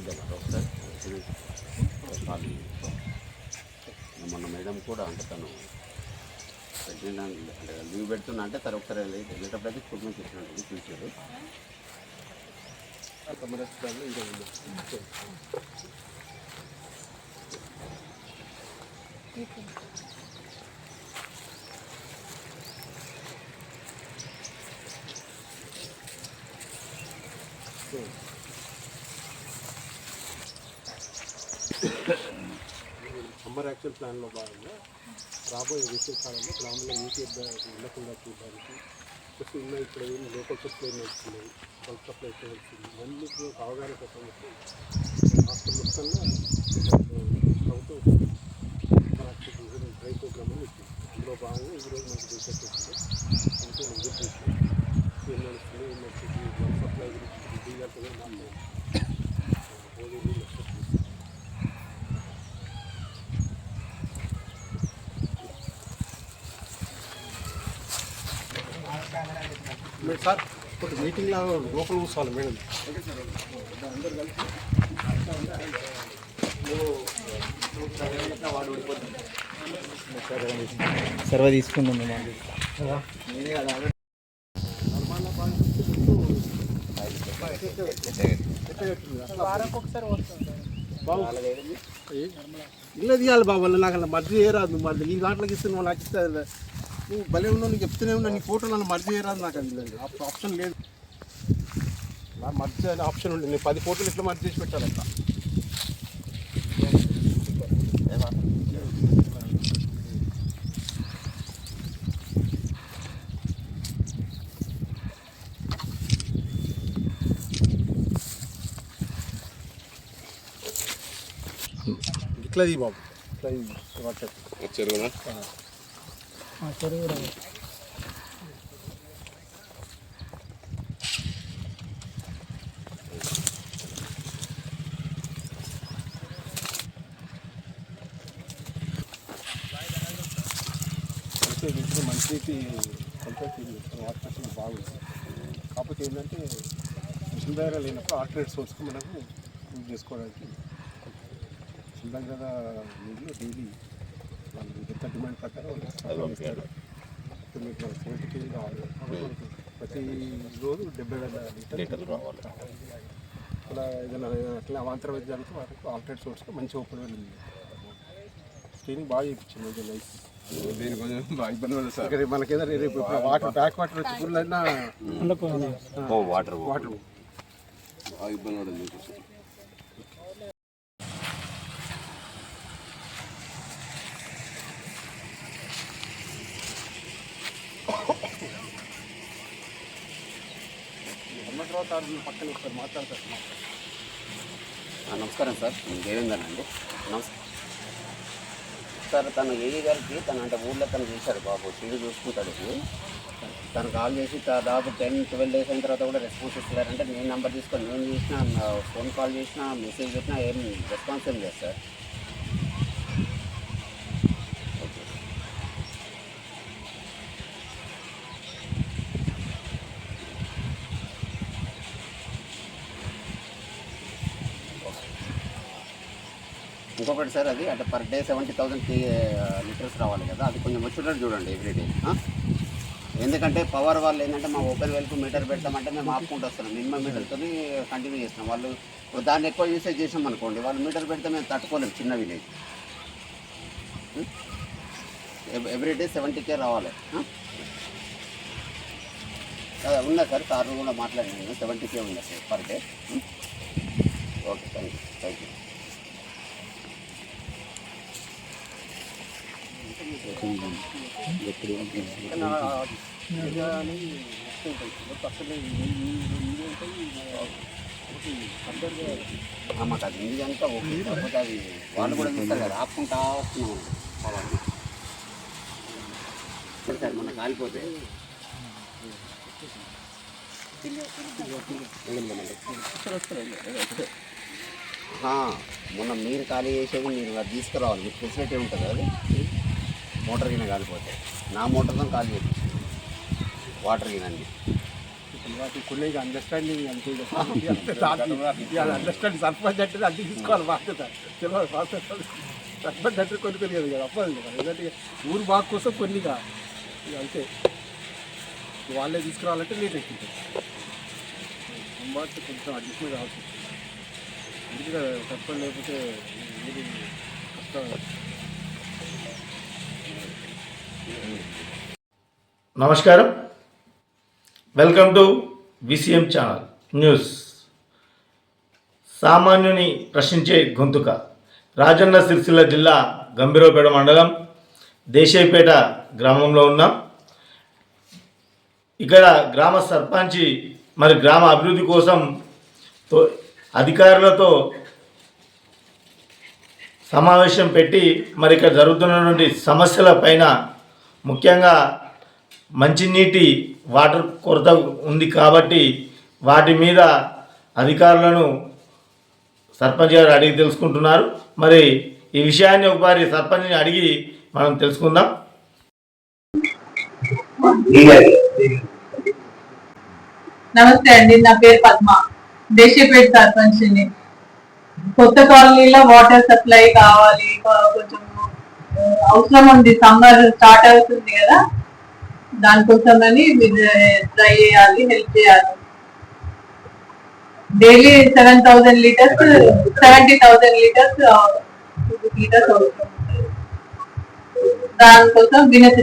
చూద్దాం ఒకసారి. ఖాళీ మొన్న మేడం కూడా అంటే తను ప్రెగ్నెంట్ అంటే లీవ్ పెడుతున్నా అంటే సరే ఒకసారి వెళ్ళి- వెళ్ళేటప్పుడు అయితే కుటుంబం చేసినట్టు పిలిచారు ఇంకా యాక్షన్ ప్లాన్లో భాగంగా రాబోయే వేసవి కాలంలో గ్రామంలో నీటి ఉండకుండా చూడడానికి ప్లస్ ఉన్న ఇక్కడ ఏమి లోకల్ సప్లై నడుస్తున్నాయి బల్క్ సప్లై నడుస్తుంది ఇవన్నీ కూడా ఒక అవగాహన కోసం రాష్ట్ర మొత్తంగా ప్రభుత్వం సమ్మర్ డ్రై ప్రోగ్రామ్ అని ఇచ్చింది అందులో భాగంగా ఈరోజు మనకి రీసెర్చ్ వచ్చింది. అంటే నేను గుర్తించాం ఏం నడుస్తుంది ఏం నడుస్తుంది బల్క్ సప్లై గురించి డీలర్తో కూడా మాట్లాడాం భోజనం నడుస్తుంది మేడం సార్ ఇప్పుడు మీటింగ్లో లోపల కూర్చోవాలి మేడం. సర్వ తీసుకుందాం ఇల్లు తీయాలి బాబు వాళ్ళు నాకు మర్జీ చేయరాదు నువ్వు మళ్ళీ నీ దాంట్లోకి ఇస్తే నువ్వు నాకు ఇస్తే నువ్వు భలే ఉన్నావు నీకు చెప్తూనే ఉన్నా నీ ఫోటో నన్ను మర్జీ చేయరాదు నాకు అది లేదు. ఆప్- ఆప్షన్ లేదు. నా మర్జీ అనే ఆప్షన్ ఉంది. నేను పది ఫోటోలు ఇట్లా మర్జీ చేసి పెట్టాలి అట్లా ఇట్లా బాబు. ఇట్లా వాట్సాప్ దీంట్లో మంచికి కంపేర్ వాటర్ బాగుంది. కాకపోతే ఏంటంటే మిషన్ దగ్గర లేనప్పుడు ఆల్టర్నేట్ సోర్స్కి మనకు యూజ్ చేసుకోవడానికి. మిషన్ దగ్గర నీళ్ళు డైలీ వాళ్ళు ఎంత డిమాండ్ ప్రకారం కావాలి మనకు ప్రతి రోజు డెబ్బై వేల లీటర్లు రావాలి. అలా ఏదైనా అట్లా అవాంతర వైద్యానికి వాళ్ళకు ఆల్టర్నేట్ సోర్స్కి మంచి ఉపయోగం స్క్రీనింగ్ బాగా చేయించింది ఇది నైస్ దీని కొంచెం బాగా ఇబ్బంది సార్. ఇక్కడ మనకి ఏదైనా రేపు వాటర్ బ్యాక్ వాటర్. వచ్చి ఫుల్ అయినా ఓ వాటర్ వాటర్ బాగా ఇబ్బంది పడుతుంది తర్వాత పక్కన ఒకసారి మాట్లాడతారు. నమస్కారం సార్. నేను దేవేందర్ అండి. నమస్కారం సార్ తను ఏఈ గారికి తను అంటే ఊళ్ళో తను చూశాడు బాబు టీవీ చూసుకుంటాడు. తను కాల్ చేసి దాదాపు టెన్ ట్వెల్వ్ డేస్ అయిన తర్వాత కూడా రెస్పాన్స్ ఇస్తున్నారంటే నేను నెంబర్ తీసుకొని నేను చేసిన ఫోన్ కాల్ చేసిన మెసేజ్ పెట్టినా ఏం రెస్పాన్స్ ఏం లేదు సార్. ఇంకొకటి సార్ అది అంటే per day seventy thousand litres రావాలి కదా అది కొంచెం వచ్చేటట్టు చూడండి ఎవ్రీడే ఎందుకంటే పవర్ వాళ్ళు ఏంటంటే మా ఓపెన్ వెల్కు మీటర్ పెడతామంటే మేము ఆపుకుంటూ వస్తున్నాం మినిమం మీటర్తో కంటిన్యూ చేస్తున్నాం. వాళ్ళు దాన్ని ఎక్కువ యూసేజ్ చేసాం అనుకోండి వాళ్ళు మీటర్ పెడితే మేము తట్టుకోలేము చిన్న విలేజ్ ఎవ్రీడే సెవెంటీ కే రావాలి ఆ? ఉన్నా సార్ సార్ కూడా మాట్లాడినాను సెవెంటీ కే ఉంది sir per day okay thank you thank you మాకు అది ఉంది కనుక ఓకే కాకపోతే అది వాళ్ళు కూడా చూస్తారు కదా ఆపుకుంటా వస్తున్నాం ఎక్కడ సార్ మొన్న కాలిపోతే మొన్న మీరు ఖాళీ చేసేది మీరు తీసుకురావాలి. మీకు ఫెసిలిటీ ఉంటుంది అది? మోటార్ గిన్నె కాలిపోతే నా మోటార్తో ఖాళీ చేయించి వాటర్ గిన్నె అన్ని అండర్స్టాండింగ్ అంతే అండర్స్టాండింగ్ సర్పంచ్ అంటే అన్ని తీసుకోవాలి బాధ్యత. సర్పంచ్ అంటే కొన్ని కొన్ని కదా అప్పదు కదా. ఎందుకంటే ఊరు బాగు కోసం కొన్నిగా అంతే. వాళ్ళే తీసుకురావాలంటే లేట్ ఎక్కుతుంది అంబాటి కొంచెం అడ్జస్ట్మెంట్ కావాల్సి వస్తుంది. అందుకే సర్పంచ్ లేకపోతే కష్టం. నమస్కారం. Welcome to VCM channel news. సామాన్యుని ప్రశ్నించే గొంతుక. రాజన్న సిరిసిల్ల జిల్లా గంభీరపేట మండలం దేశాయిపేట గ్రామంలో ఉన్నాం. ఇక్కడ గ్రామ సర్పంచి మరి గ్రామ అభివృద్ధి కోసం అధికారులతో సమావేశం పెట్టి మరి ఇక్కడ జరుగుతున్నటువంటి సమస్యల పైన ముఖ్యంగా మంచినీటి వాటర్ కొరత ఉంది కాబట్టి వాటి మీద అధికారులను సర్పంచ్ గారు అడిగి తెలుసుకుంటున్నారు. మరి ఈ విషయాన్ని ఒకసారి సర్పంచ్ని అడిగి మనం తెలుసుకుందాం. నమస్తే అండి నా పేరు పద్మ. దేశీపేట సర్పంచ్ని. కొత్త కాలనీలో వాటర్ సప్లై కావాలి కొంచెం అవసరం ఉంది. సమ్మర్ స్టార్ట్ అవుతుంది కదా. దానికోసమని ట్రై చేయాలి హెల్ప్ చేయాలి. Daily seven thousand litres seventy thousand litres litres అవసరం దానికోసం వినతి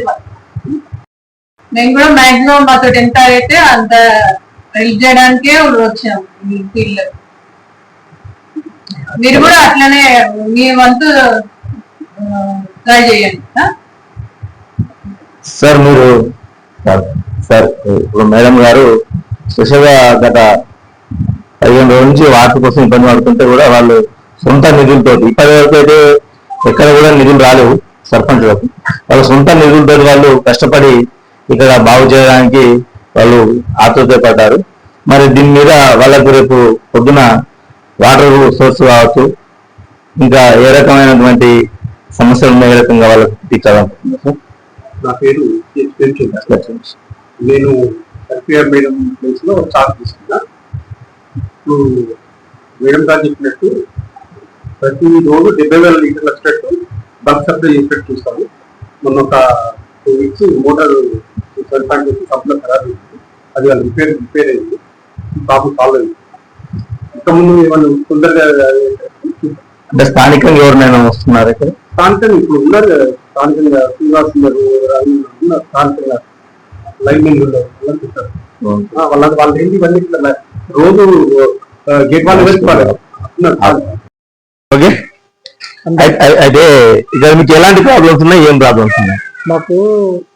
మేము కూడా మాక్సిమం మాతో ఎంత అయితే అంత హెల్ప్ చేయడానికే వచ్చాం ఈ ఫీల్డ్ మీరు కూడా అట్లనే మీ వంతు ట్రై చేయండి సార్ మీరు సార్ సార్ ఇప్పుడు మేడం గారు స్పెషల్గా గత పదిహేను రోజుల నుంచి వాటర్ కోసం ఇబ్బంది పడుతుంటే కూడా వాళ్ళు సొంత నిధులతో ఇప్పటి వరకు అయితే ఎక్కడ కూడా నిధులు రాలేవు సర్పంచ్లకు. వాళ్ళ సొంత నిధులతో వాళ్ళు కష్టపడి ఇక్కడ బాగు చేయడానికి వాళ్ళు ఆతృత పడ్డారు. మరి దీని మీద వాళ్ళకు రేపు పొద్దున వాటర్ సోర్స్ కావచ్చు ఇంకా ఏ రకమైనటువంటి సమస్యలు ఉన్నాయి రకంగా వాళ్ళకి సార్ నా పేరు నేను ఎఫ్ఐఆర్ మేడం ప్లేస్లో చార్జ్ తీసుకున్నా. ఇప్పుడు మేడం గారు చెప్పినట్టు ప్రతి రోజు డెబ్బై వేల లీటర్లు వచ్చేటట్టు బల్క్ సప్లై చేసేటట్టు చూస్తాము. మొన్న ఒక టూ వీక్స్ మోటార్ సర్పంచ్ కంప్లో ఖరాబ్ అయింది. అది వాళ్ళు రిపేర్ రిపేర్ అయింది. ప్రాబ్లం సాల్వ్ అయింది ఇంతకుముందు ఏమన్నా తొందరగా అంటే స్థానికంగా ఎవరినైనా వస్తున్నారు ఇక్కడ? స్థానికంగా ఇప్పుడు ఉన్నారు కదా, స్థానికంగా శ్రీనివాస్ రవి ఉన్నారు స్థానికంగా లైన్ మెన్ ఉన్నారు వాళ్ళంతా ఉంటారు. ఆ, వాళ్ళ వాళ్ళ ఏంటి ఇవన్నీ ఇట్లా రోజు గేట్ వాళ్ళు. ఓకే. అయి- అయి- అయితే ఇక్కడ మీకు ఎలాంటి ప్రాబ్లమ్స్ ఉన్నాయి? ఏం ప్రాబ్లమ్స్ ఉన్నాయి? మాకు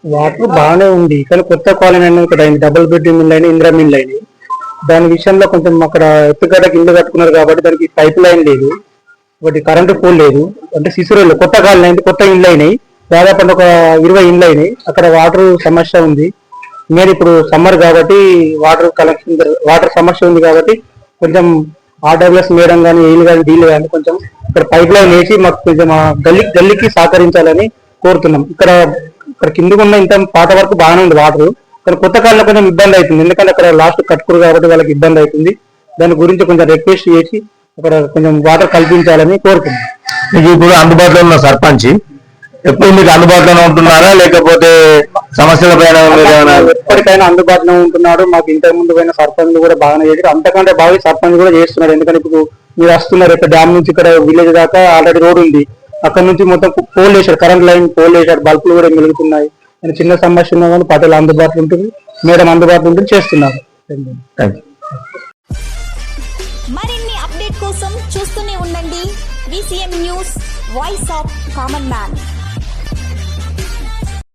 వాటర్ బాగానే ఉంది. కానీ కొత్త కాలనీ అనేది ఒకటి అయింది. డబుల్ బెడ్రూమ్ ఇల్లు అయినా ఇందిరా మిల్ దాని విషయంలో కొంచెం అక్కడ ఎత్తుగడకి ఇల్లు కట్టుకున్నారు కాబట్టి దానికి పైప్ లైన్ లేదు. ఒకటి కరెంటు పోల్ లేదు. అంటే సిసురోళ్ళు కొత్త కాలనీ అయింది కొత్త ఇల్లు అయినాయి. దాదాపు ఒక ఇరవై ఇండ్లు అయినాయి. అక్కడ వాటర్ సమస్య ఉంది. నేను ఇప్పుడు సమ్మర్ కాబట్టి వాటర్ కలెక్షన్ వాటర్ సమస్య ఉంది కాబట్టి కొంచెం ఆర్డర్లెస్ మేడం కానీ వీళ్ళు కానీ డీల్ కానీ కొంచెం ఇక్కడ పైప్ లైన్ వేసి మాకు కొంచెం గల్లి గల్లికి గల్లీకి సహకరించాలని కోరుతున్నాం. ఇక్కడ ఇక్కడ కిందకు ఉన్న ఇంత పాత వరకు బాగానే ఉంది వాటర్. కానీ కొత్త కాలంలో కొంచెం ఇబ్బంది అవుతుంది. ఎందుకంటే అక్కడ లాస్ట్ కట్టుకురు కాబట్టి వాళ్ళకి ఇబ్బంది అవుతుంది. దాని గురించి కొంచెం రిక్వెస్ట్ చేసి అక్కడ కొంచెం వాటర్ కల్పించాలని కోరుతున్నాం మీకు ఇప్పుడు అందుబాటులో ఉన్న సర్పంచ్ ఎప్పుడు మీకు అందుబాటులోనే ఉంటున్నారా? లేకపోతే సమస్యల పైన ఎప్పటికైనా అందుబాటులో ఉంటున్నాడు. మాకు ఇంతకు ముందు పోయిన సర్పంచ్ కూడా బాగానే చేశారు. అంతకంటే బాగా సర్పంచ్ కూడా చేస్తున్నాడు. ఎందుకంటే ఇప్పుడు మీరు వస్తున్నారు. ఇక్కడ డ్యామ్ నుంచి ఇక్కడ విలేజ్ దాకా ఆల్రెడీ రోడ్ ఉంది. అక్కడ నుంచి మొత్తం పోల్ వేశాడు కరెంట్ లైన్ పోల్ వేశాడు బల్బులు కూడా మెలుగుతున్నాయి. అని చిన్న సమస్య ఉన్నా కానీ పటేల్ అందుబాటులో ఉంటుంది. మేడం అందుబాటులో ఉంటుంది చేస్తున్నారు. థ్యాంక్ యూ చూస్తూనే ఉండండి. VCM news voice of common man